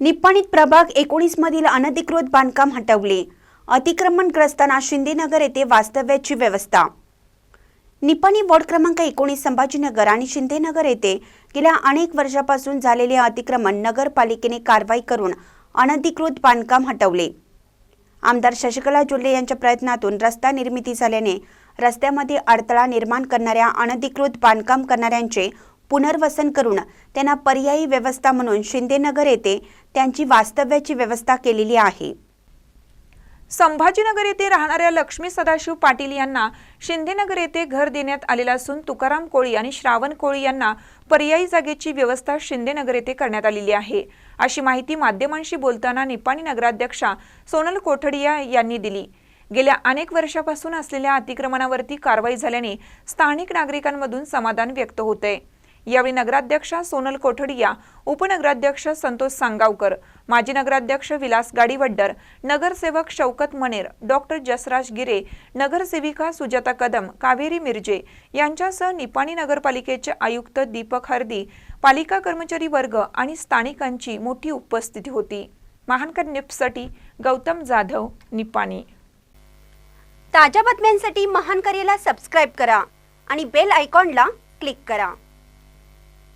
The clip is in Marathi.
निप्पाणीत प्रभाग एकोणीस मधील अनधिकृत बांधकाम हटवले. अतिक्रमणग्रस्तांना शिंदेनगर येथे वास्तव्याची व्यवस्था. निपाणी वॉर्ड क्रमांक एकोणीस संभाजीनगर आणि शिंदेनगर येथे गेल्या अनेक वर्षापासून झालेले अतिक्रमण नगरपालिकेने कारवाई करून अनधिकृत बांधकाम हटवले. आमदार शशिकला जुल्ले यांच्या प्रयत्नातून रस्ता निर्मिती झाल्याने रस्त्यामध्ये अडथळा निर्माण करणाऱ्या अनधिकृत बांधकाम करणाऱ्यांचे पुनर्वसन करून त्यांना पर्यायी व्यवस्था म्हणून शिंदेनगर येथे त्यांची वास्तव्याची व्यवस्था केलेली आहे. संभाजीनगर येथे राहणाऱ्या लक्ष्मी सदाशिव पाटील यांना शिंदेनगर येथे घर देण्यात आलेलं असून तुकाराम कोळी आणि श्रावण कोळी यांना पर्यायी जागेची व्यवस्था शिंदेनगर येथे करण्यात आलेली आहे. अशी माहिती माध्यमांशी बोलताना निपाणी नगराध्यक्षा सोनल कोठडिया यांनी दिली. गेल्या अनेक वर्षापासून असलेल्या अतिक्रमणावरती कारवाई झाल्याने स्थानिक नागरिकांमधून समाधान व्यक्त होते यावेळी नगराध्यक्षा सोनल कोठडिया उपनगराध्यक्ष संतोष सांगावकर माजी नगराध्यक्ष विलास गाडीवड्डर नगरसेवक शौकत मनेर डॉक्टर जसराज गिरे नगरसेविका सुजाता कदम कावेरी मिरजे यांच्यासह निपाणी नगरपालिकेचे आयुक्त दीपक हर्दी पालिका कर्मचारी वर्ग आणि स्थानिकांची मोठी उपस्थिती होती. महानकर निप्ससाठी गौतम जाधव निपाणी. ताज्या बातम्यांसाठी महानकरेला सबस्क्राईब करा आणि बेल आयकॉनला क्लिक करा.